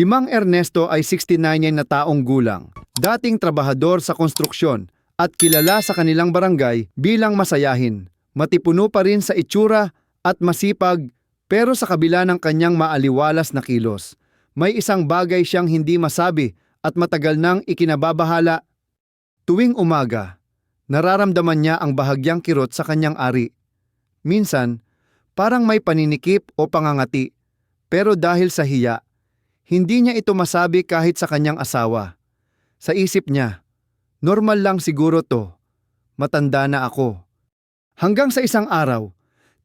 Si Mang Ernesto ay 69 na taong gulang, dating trabahador sa konstruksyon at kilala sa kanilang barangay bilang masayahin. Matipuno pa rin sa itsura at masipag pero sa kabila ng kanyang maaliwalas na kilos, may isang bagay siyang hindi masabi at matagal nang ikinababahala. Tuwing umaga, nararamdaman niya ang bahagyang kirot sa kanyang ari. Minsan, parang may paninikip o pangangati, pero dahil sa hiya, hindi niya ito masabi kahit sa kanyang asawa. Sa isip niya, normal lang siguro to. Matanda na ako. Hanggang sa isang araw,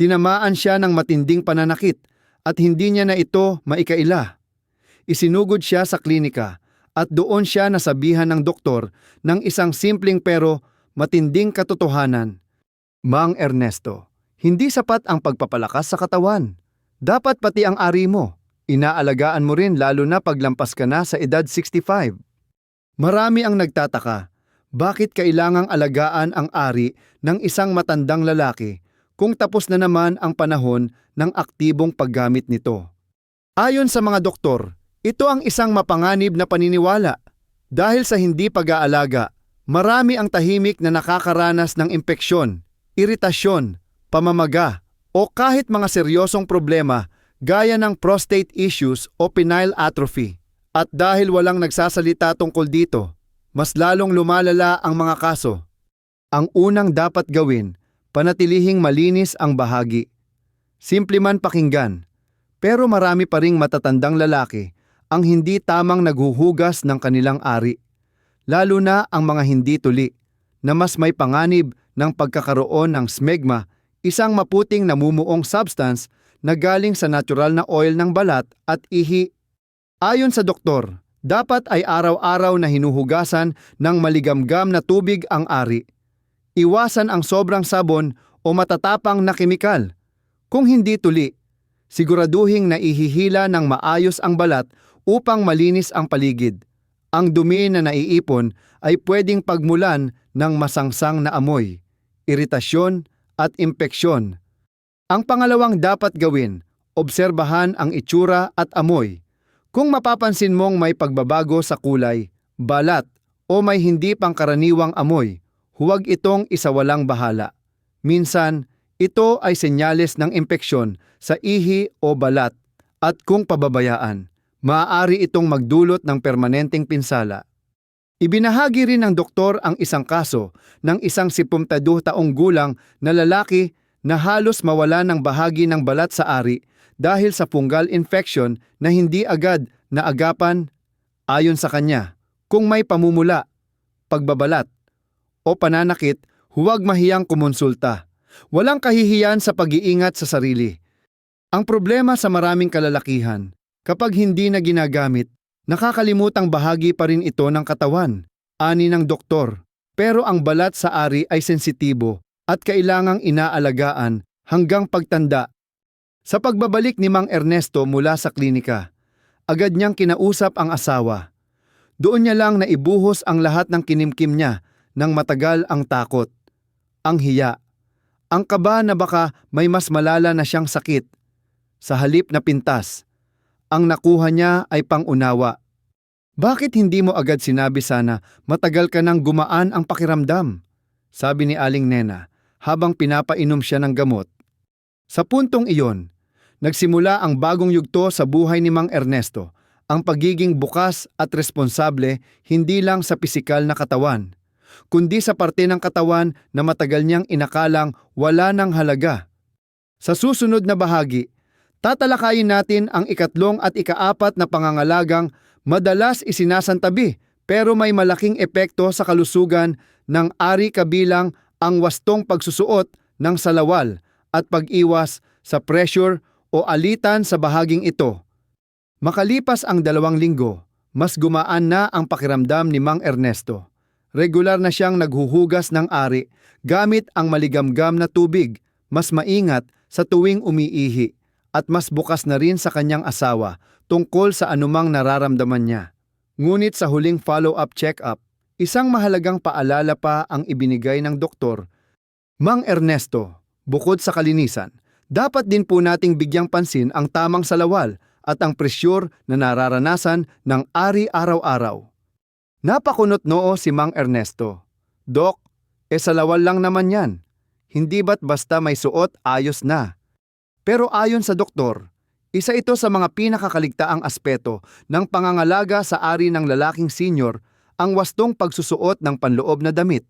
tinamaan siya ng matinding pananakit at hindi niya na ito maikaila. Isinugod siya sa klinika at doon siya nasabihan ng doktor ng isang simpleng pero matinding katotohanan. Mang Ernesto, hindi sapat ang pagpapalakas sa katawan. Dapat pati ang ari mo. Inaalagaan mo rin lalo na paglampas ka na sa edad 65. Marami ang nagtataka, bakit kailangang alagaan ang ari ng isang matandang lalaki kung tapos na naman ang panahon ng aktibong paggamit nito. Ayon sa mga doktor, ito ang isang mapanganib na paniniwala. Dahil sa hindi pag-aalaga, marami ang tahimik na nakakaranas ng impeksyon, iritasyon, pamamaga, o kahit mga seryosong problema gaya ng prostate issues o penile atrophy. At dahil walang nagsasalita tungkol dito, mas lalong lumalala ang mga kaso. Ang unang dapat gawin, panatilihing malinis ang bahagi. Simple man pakinggan, pero marami pa ring matatandang lalaki ang hindi tamang naghuhugas ng kanilang ari. Lalo na ang mga hindi tuli, na mas may panganib ng pagkakaroon ng smegma, isang maputing namumuong substance na galing sa natural na oil ng balat at ihi. Ayon sa doktor, dapat ay araw-araw na hinuhugasan ng maligamgam na tubig ang ari. Iwasan ang sobrang sabon o matatapang na kemikal. Kung hindi tuli, siguraduhing naihihila ng maayos ang balat upang malinis ang paligid. Ang dumi na naiipon ay pwedeng pagmulan ng masangsang na amoy, iritasyon at impeksyon. Ang pangalawang dapat gawin, obserbahan ang itsura at amoy. Kung mapapansin mong may pagbabago sa kulay, balat, o may hindi pangkaraniwang amoy, huwag itong isawalang bahala. Minsan, ito ay senyales ng impeksyon sa ihi o balat at kung pababayaan, maaari itong magdulot ng permanenteng pinsala. Ibinahagi rin ng doktor ang isang kaso ng isang 72 taong gulang na lalaki na halos mawala ng bahagi ng balat sa ari dahil sa fungal infection na hindi agad naagapan ayon sa kanya. Kung may pamumula, pagbabalat, o pananakit, huwag mahiyang kumonsulta. Walang kahihiyan sa pag-iingat sa sarili. Ang problema sa maraming kalalakihan, kapag hindi na ginagamit, nakakalimutang bahagi pa rin ito ng katawan, ani ng doktor. Pero ang balat sa ari ay sensitibo at kailangang inaalagaan hanggang pagtanda sa pagbabalik ni Mang Ernesto mula sa klinika, agad niyang kinausap ang asawa. Doon niya lang naibuhos ang lahat ng kinimkim niya nang matagal ang takot, ang hiya, ang kaba na baka may mas malala na siyang sakit. Sa halip na pintas, ang nakuha niya ay pangunawa. Bakit hindi mo agad sinabi sana matagal ka nang gumaan ang pakiramdam? Sabi ni Aling Nena habang pinapainom siya ng gamot. Sa puntong iyon, nagsimula ang bagong yugto sa buhay ni Mang Ernesto, ang pagiging bukas at responsable hindi lang sa pisikal na katawan, kundi sa parte ng katawan na matagal niyang inakalang wala ng halaga. Sa susunod na bahagi, tatalakayin natin ang ikatlong at ikaapat na pangangalagang madalas isinasantabi pero may malaking epekto sa kalusugan ng ari kabilang ang wastong pagsusuot ng salawal at pag-iwas sa pressure o alitan sa bahaging ito. Makalipas ang dalawang linggo, mas gumaan na ang pakiramdam ni Mang Ernesto. Regular na siyang naghuhugas ng ari gamit ang maligamgam na tubig, mas maingat sa tuwing umiihi, at mas bukas na rin sa kanyang asawa tungkol sa anumang nararamdaman niya. Ngunit sa huling follow-up check-up, isang mahalagang paalala pa ang ibinigay ng doktor. Mang Ernesto, bukod sa kalinisan, dapat din po nating bigyang pansin ang tamang salawal at ang presyur na nararanasan ng ari araw-araw. Napakunot noo si Mang Ernesto. Dok, e sa lawal lang naman yan. Hindi ba't basta may suot ayos na? Pero ayon sa doktor, isa ito sa mga pinakakaligtaang aspeto ng pangangalaga sa ari ng lalaking senior ang wastong pagsusuot ng panloob na damit.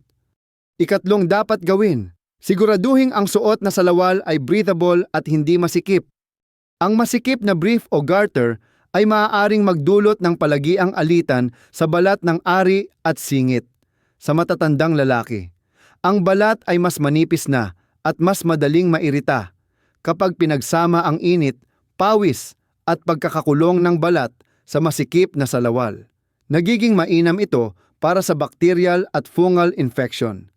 Ikatlong dapat gawin, siguraduhin ang suot na salawal ay breathable at hindi masikip. Ang masikip na brief o garter ay maaaring magdulot ng palagiang alitan sa balat ng ari at singit. Sa matatandang lalaki, ang balat ay mas manipis na at mas madaling mairita kapag pinagsama ang init, pawis at pagkakakulong ng balat sa masikip na salawal. Nagiging mainam ito para sa bacterial at fungal infection.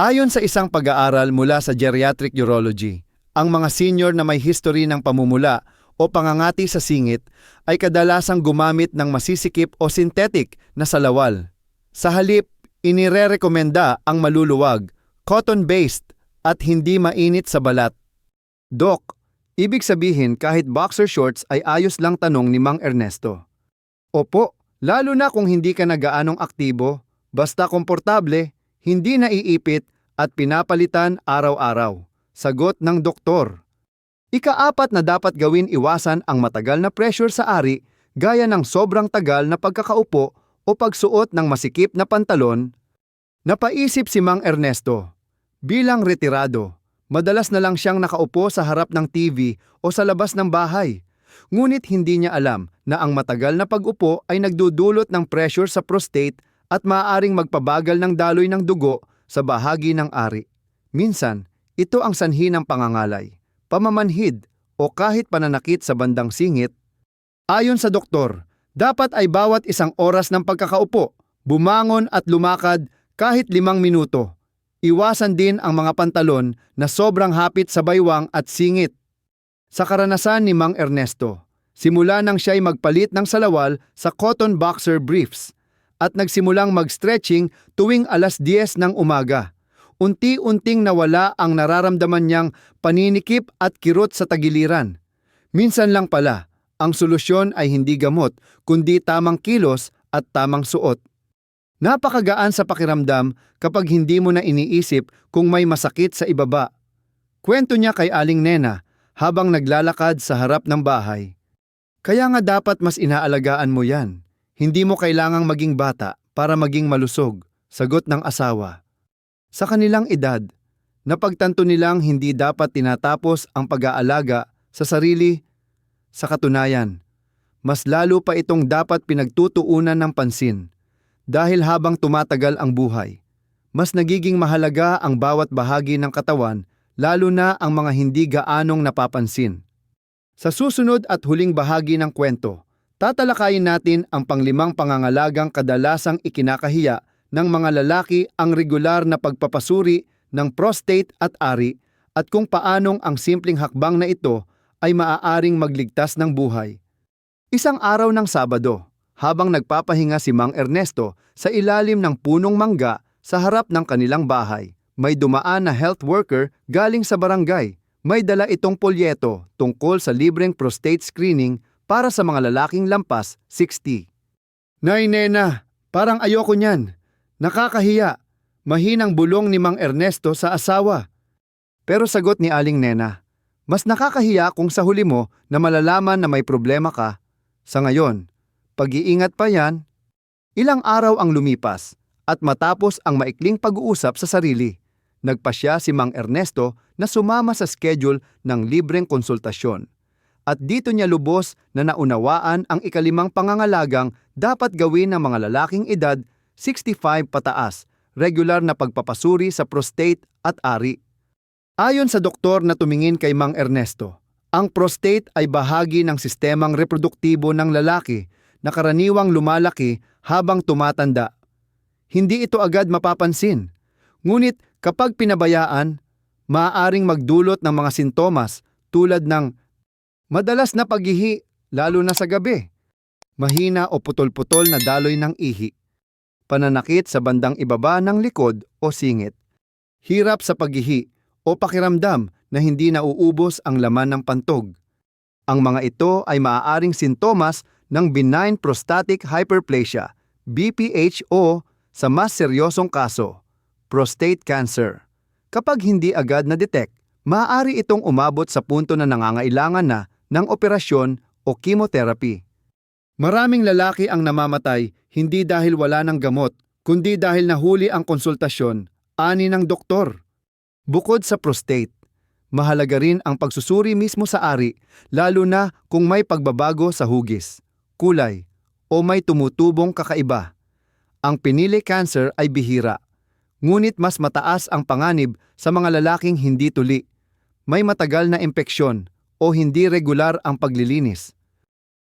Ayon sa isang pag-aaral mula sa geriatric urology, ang mga senior na may history ng pamumula o pangangati sa singit ay kadalasang gumamit ng masisikip o synthetic na salawal. Sa halip, inirerekomenda ang maluluwag, cotton-based at hindi mainit sa balat. Dok, ibig sabihin kahit boxer shorts ay ayos lang tanong ni Mang Ernesto. Opo, lalo na kung hindi ka na gaanong aktibo, basta komportable, hindi naiipit at pinapalitan araw-araw. Sagot ng doktor. Ikaapat na dapat gawin iwasan ang matagal na pressure sa ari gaya ng sobrang tagal na pagkakaupo o pagsuot ng masikip na pantalon. Napaisip si Mang Ernesto. Bilang retirado, madalas na lang siyang nakaupo sa harap ng TV o sa labas ng bahay. Ngunit hindi niya alam na ang matagal na pag-upo ay nagdudulot ng pressure sa prostate at maaaring magpabagal ng daloy ng dugo sa bahagi ng ari. Minsan, ito ang sanhi ng pangangalay, pamamanhid o kahit pananakit sa bandang singit. Ayon sa doktor, dapat ay bawat isang oras ng pagkakaupo, bumangon at lumakad kahit limang minuto. Iwasan din ang mga pantalon na sobrang hapit sa baywang at singit. Sa karanasan ni Mang Ernesto, simula nang siya'y magpalit ng salawal sa cotton boxer briefs at nagsimulang mag-stretching tuwing alas 10 ng umaga. Unti-unting nawala ang nararamdaman niyang paninikip at kirot sa tagiliran. Minsan lang pala, ang solusyon ay hindi gamot kundi tamang kilos at tamang suot. Napakagaan sa pakiramdam kapag hindi mo na iniisip kung may masakit sa ibaba. Kwento niya kay Aling Nena habang naglalakad sa harap ng bahay. Kaya nga dapat mas inaalagaan mo yan. Hindi mo kailangang maging bata para maging malusog, sagot ng asawa. Sa kanilang edad, napagtanto nilang hindi dapat tinatapos ang pag-aalaga sa sarili. Sa katunayan, mas lalo pa itong dapat pinagtutuunan ng pansin dahil habang tumatagal ang buhay, mas nagiging mahalaga ang bawat bahagi ng katawan lalo na ang mga hindi gaanong napapansin. Sa susunod at huling bahagi ng kwento, tatalakayin natin ang panglimang pangangalagang kadalasang ikinakahiya ng mga lalaki ang regular na pagpapasuri ng prostate at ari at kung paanong ang simpleng hakbang na ito ay maaaring magligtas ng buhay. Isang araw ng Sabado, habang nagpapahinga si Mang Ernesto sa ilalim ng punong mangga sa harap ng kanilang bahay. May dumaan na health worker galing sa barangay. May dala itong polyeto tungkol sa libreng prostate screening para sa mga lalaking lampas 60. Nay nena, parang ayoko niyan. Nakakahiya. Mahinang bulong ni Mang Ernesto sa asawa. Pero sagot ni Aling Nena, mas nakakahiya kung sa huli mo na malalaman na may problema ka. Sa ngayon, pag-iingat pa yan. Ilang araw ang lumipas at matapos ang maikling pag-uusap sa sarili, nagpasya si Mang Ernesto na sumama sa schedule ng libreng konsultasyon. At dito niya lubos na naunawaan ang ikalimang pangangalagang dapat gawin ng mga lalaking edad 65 pataas, regular na pagpapasuri sa prostate at ari. Ayon sa doktor na tumingin kay Mang Ernesto, ang prostate ay bahagi ng sistemang reproduktibo ng lalaki na karaniwang lumalaki habang tumatanda. Hindi ito agad mapapansin. Ngunit kapag pinabayaan, maaaring magdulot ng mga sintomas tulad ng madalas na paghihi lalo na sa gabi, mahina o putol-putol na daloy ng ihi, pananakit sa bandang ibaba ng likod o singit, hirap sa paghihi o pakiramdam na hindi nauubos ang laman ng pantog. Ang mga ito ay maaaring sintomas ng benign prostatic hyperplasia, BPH o sa mas seryosong kaso, prostate cancer. Kapag hindi agad na-detect, maaari itong umabot sa punto na nangangailangan na ng operasyon o chemotherapy. Maraming lalaki ang namamatay hindi dahil wala ng gamot, kundi dahil nahuli ang konsultasyon, ani ng doktor. Bukod sa prostate, mahalaga rin ang pagsusuri mismo sa ari, lalo na kung may pagbabago sa hugis, kulay, o may tumutubong kakaiba. Ang pinili cancer ay bihira, ngunit mas mataas ang panganib sa mga lalaking hindi tuli. May matagal na impeksyon o hindi regular ang paglilinis.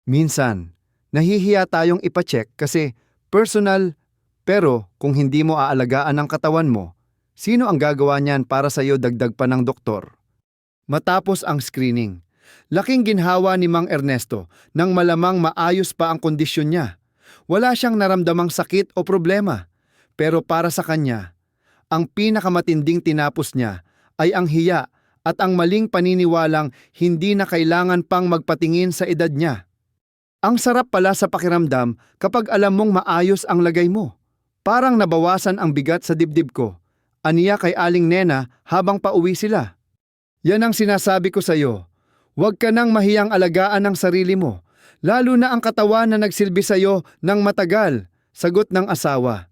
Minsan, nahihiya tayong ipacheck kasi personal, pero kung hindi mo aalagaan ang katawan mo, sino ang gagawa niyan para sa iyo dagdag pa ng doktor? Matapos ang screening, laking ginhawa ni Mang Ernesto nang malamang maayos pa ang kondisyon niya. Wala siyang naramdamang sakit o problema, pero para sa kanya, ang pinakamatinding tinapos niya ay ang hiya at ang maling paniniwalang hindi na kailangan pang magpatingin sa edad niya. Ang sarap pala sa pakiramdam kapag alam mong maayos ang lagay mo. Parang nabawasan ang bigat sa dibdib ko. Aniya kay Aling Nena habang pauwi sila. Yan ang sinasabi ko sa iyo. Huwag ka nang mahiyang alagaan ang sarili mo, lalo na ang katawan na nagsilbi sa iyo ng matagal, sagot ng asawa.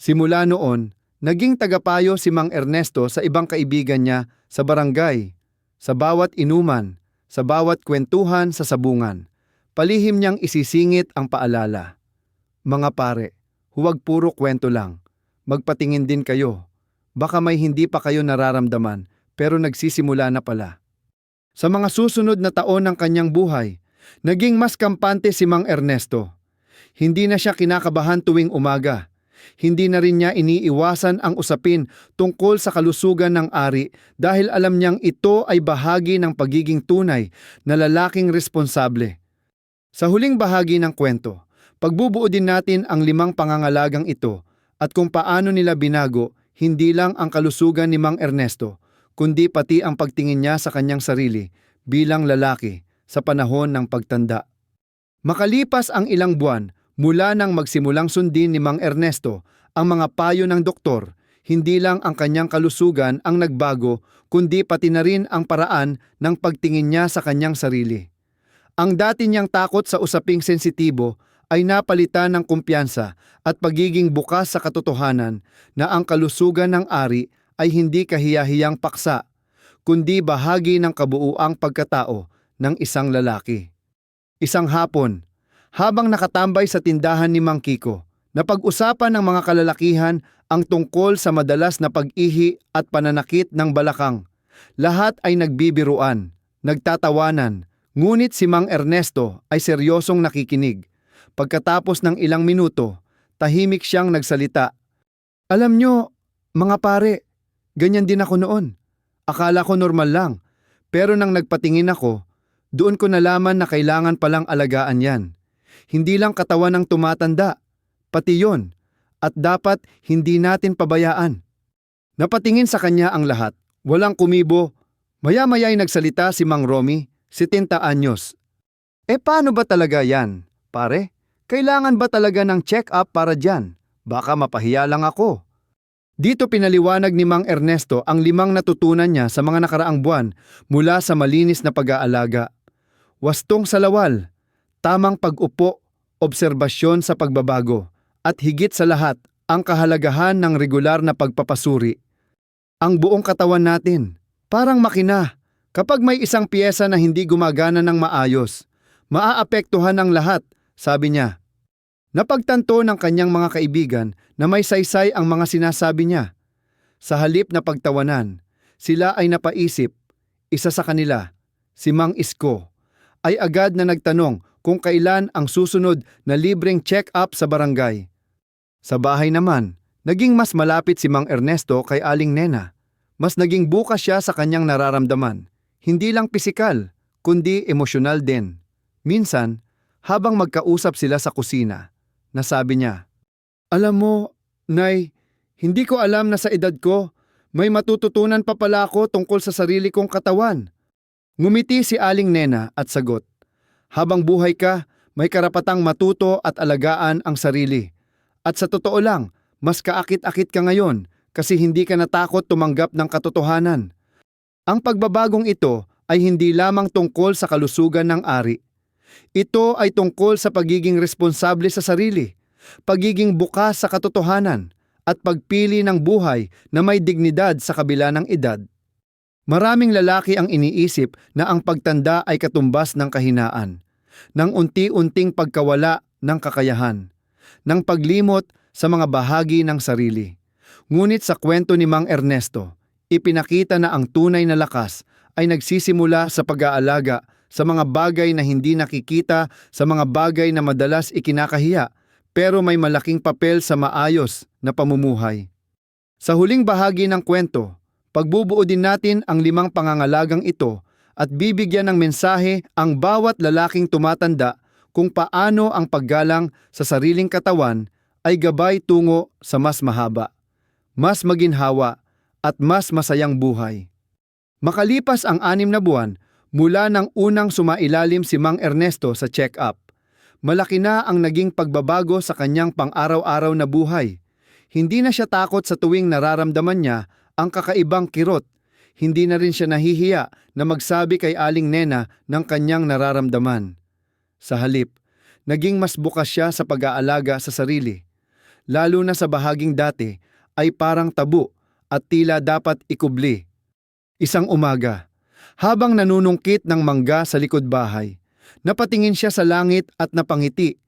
Simula noon, naging tagapayo si Mang Ernesto sa ibang kaibigan niya sa barangay, sa bawat inuman, sa bawat kwentuhan sa sabungan. Palihim niyang isisingit ang paalala. Mga pare, huwag puro kwento lang. Magpatingin din kayo. Baka may hindi pa kayo nararamdaman pero nagsisimula na pala. Sa mga susunod na taon ng kanyang buhay, naging mas kampante si Mang Ernesto. Hindi na siya kinakabahan tuwing umaga. Hindi na rin niya iniiwasan ang usapin tungkol sa kalusugan ng ari dahil alam niyang ito ay bahagi ng pagiging tunay na lalaking responsable. Sa huling bahagi ng kwento, pagbubuo din natin ang limang pangangalagang ito at kung paano nila binago hindi lang ang kalusugan ni Mang Ernesto, kundi pati ang pagtingin niya sa kanyang sarili bilang lalaki sa panahon ng pagtanda. Makalipas ang ilang buwan mula nang magsimulang sundin ni Mang Ernesto ang mga payo ng doktor, hindi lang ang kanyang kalusugan ang nagbago kundi pati na rin ang paraan ng pagtingin niya sa kanyang sarili. Ang dati niyang takot sa usaping sensitibo ay napalitan ng kumpiyansa at pagiging bukas sa katotohanan na ang kalusugan ng ari ay hindi kahiyahiyang paksa, kundi bahagi ng kabuuang pagkatao ng isang lalaki. Isang hapon, habang nakatambay sa tindahan ni Mang Kiko, napag-usapan ng mga kalalakihan ang tungkol sa madalas na pag-ihi at pananakit ng balakang. Lahat ay nagbibiruan, nagtatawanan, ngunit si Mang Ernesto ay seryosong nakikinig. Pagkatapos ng ilang minuto, tahimik siyang nagsalita. Alam nyo, mga pare, ganyan din ako noon. Akala ko normal lang, pero nang nagpatingin ako, doon ko nalaman na kailangan palang alagaan yan. Hindi lang katawan ng tumatanda, pati yon, at dapat hindi natin pabayaan. Napatingin sa kanya ang lahat, walang kumibo. Maya-maya'y nagsalita si Mang Romy, 70 anyos. Eh paano ba talaga yan, pare? Kailangan ba talaga ng check-up para dyan? Baka mapahiya lang ako. Dito pinaliwanag ni Mang Ernesto ang limang natutunan niya sa mga nakaraang buwan mula sa malinis na pag-aalaga. Wastong salawal, tamang pag-upo, obserbasyon sa pagbabago, at higit sa lahat, ang kahalagahan ng regular na pagpapasuri. Ang buong katawan natin, parang makina, kapag may isang piyesa na hindi gumagana ng maayos, maaapektuhan ang lahat, sabi niya. Napagtanto ng kanyang mga kaibigan na may saysay ang mga sinasabi niya. Sa halip na pagtawanan, sila ay napaisip, isa sa kanila, si Mang Isko, ay agad na nagtanong kung kailan ang susunod na libreng check-up sa barangay. Sa bahay naman, naging mas malapit si Mang Ernesto kay Aling Nena. Mas naging bukas siya sa kanyang nararamdaman, hindi lang pisikal, kundi emosyonal din. Minsan, habang magkausap sila sa kusina, nasabi niya, Alam mo, Nay, hindi ko alam na sa edad ko, may matututunan pa pala ako tungkol sa sarili kong katawan. Ngumiti si Aling Nena at sagot, Habang buhay ka, may karapatang matuto at alagaan ang sarili. At sa totoo lang, mas kaakit-akit ka ngayon kasi hindi ka natakot tumanggap ng katotohanan. Ang pagbabagong ito ay hindi lamang tungkol sa kalusugan ng ari. Ito ay tungkol sa pagiging responsable sa sarili, pagiging bukas sa katotohanan, at pagpili ng buhay na may dignidad sa kabila ng edad. Maraming lalaki ang iniisip na ang pagtanda ay katumbas ng kahinaan, ng unti-unting pagkawala ng kakayahan, ng paglimot sa mga bahagi ng sarili. Ngunit sa kwento ni Mang Ernesto, ipinakita na ang tunay na lakas ay nagsisimula sa pag-aalaga sa mga bagay na hindi nakikita, sa mga bagay na madalas ikinakahiya, pero may malaking papel sa maayos na pamumuhay. Sa huling bahagi ng kwento, pagbubuo din natin ang limang pangangalagang ito at bibigyan ng mensahe ang bawat lalaking tumatanda kung paano ang paggalang sa sariling katawan ay gabay tungo sa mas mahaba, mas maginhawa at mas masayang buhay. Makalipas ang anim na buwan mula nang unang sumailalim si Mang Ernesto sa check-up, malaki na ang naging pagbabago sa kanyang pang-araw-araw na buhay. Hindi na siya takot sa tuwing nararamdaman niya ang kakaibang kirot. Hindi na rin siya nahihiya na magsabi kay Aling Nena ng kanyang nararamdaman. Sa halip, naging mas bukas siya sa pag-aalaga sa sarili. Lalo na sa bahaging dati ay parang tabu at tila dapat ikubli. Isang umaga, habang nanunungkit ng mangga sa likod bahay, napatingin siya sa langit at napangiti.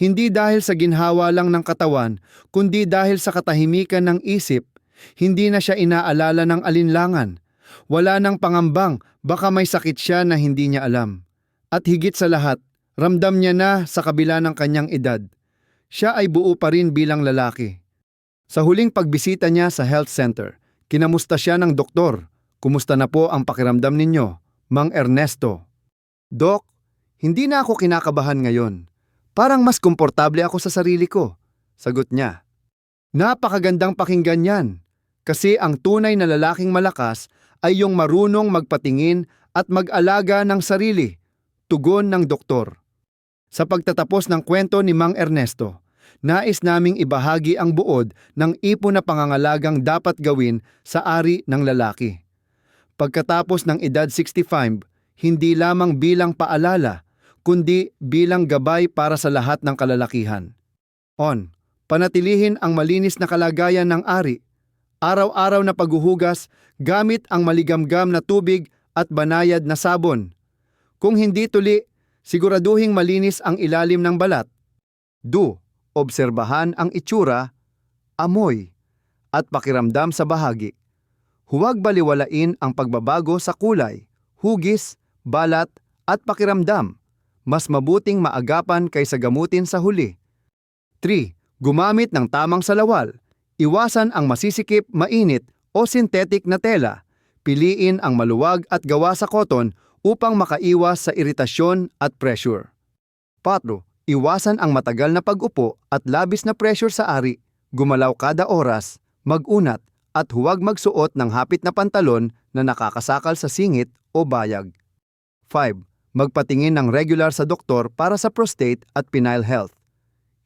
Hindi dahil sa ginhawa lang ng katawan, kundi dahil sa katahimikan ng isip, hindi na siya inaalala ng alinlangan. Wala nang pangambang, baka may sakit siya na hindi niya alam. At higit sa lahat, ramdam niya na sa kabila ng kanyang edad. Siya ay buo pa rin bilang lalaki. Sa huling pagbisita niya sa health center, kinamusta siya ng doktor. Kumusta na po ang pakiramdam ninyo, Mang Ernesto? Dok, hindi na ako kinakabahan ngayon. Parang mas komportable ako sa sarili ko, sagot niya. Napakagandang pakinggan yan. Kasi ang tunay na lalaking malakas ay yung marunong magpatingin at mag-alaga ng sarili, tugon ng doktor. Sa pagtatapos ng kwento ni Mang Ernesto, nais naming ibahagi ang buod ng ipon na pangangalagang dapat gawin sa ari ng lalaki. Pagkatapos ng edad 65, hindi lamang bilang paalala, kundi bilang gabay para sa lahat ng kalalakihan. On, panatilihin ang malinis na kalagayan ng ari. Araw-araw na paghuhugas gamit ang maligamgam na tubig at banayad na sabon. Kung hindi tuli, siguraduhing malinis ang ilalim ng balat. Do, obserbahan ang itsura, amoy, at pakiramdam sa bahagi. Huwag baliwalain ang pagbabago sa kulay, hugis, balat, at pakiramdam. Mas mabuting maagapan kaysa gamutin sa huli. 3. Gumamit ng tamang salawal. Iwasan ang masisikip, mainit o synthetic na tela. Piliin ang maluwag at gawa sa cotton upang makaiwas sa iritasyon at pressure. 4. Iwasan ang matagal na pag-upo at labis na pressure sa ari. Gumalaw kada oras, mag-unat at huwag magsuot ng hapit na pantalon na nakakasakal sa singit o bayag. 5. Magpatingin ng regular sa doktor para sa prostate at penile health.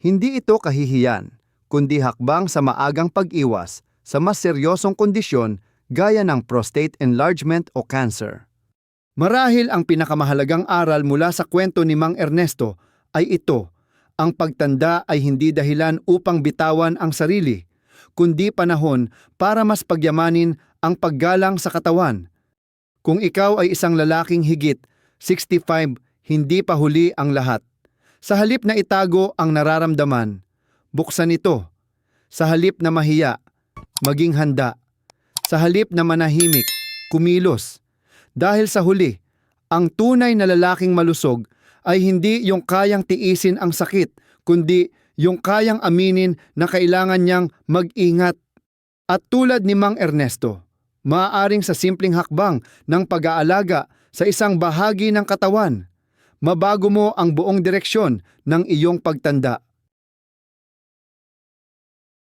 Hindi ito kahihiyan, kundi hakbang sa maagang pag-iwas sa mas seryosong kondisyon gaya ng prostate enlargement o cancer. Marahil ang pinakamahalagang aral mula sa kwento ni Mang Ernesto ay ito, ang pagtanda ay hindi dahilan upang bitawan ang sarili, kundi panahon para mas pagyamanin ang paggalang sa katawan. Kung ikaw ay isang lalaking higit 65, hindi pa huli ang lahat. Sa halip na itago ang nararamdaman, buksan ito. Sa halip na mahiya, maging handa. Sa halip na manahimik, kumilos. Dahil sa huli, ang tunay na lalaking malusog ay hindi yung kayang tiisin ang sakit, kundi yung kayang aminin na kailangan niyang mag-ingat. At tulad ni Mang Ernesto, maaaring sa simpleng hakbang ng pag-aalaga sa isang bahagi ng katawan, mabago mo ang buong direksyon ng iyong pagtanda.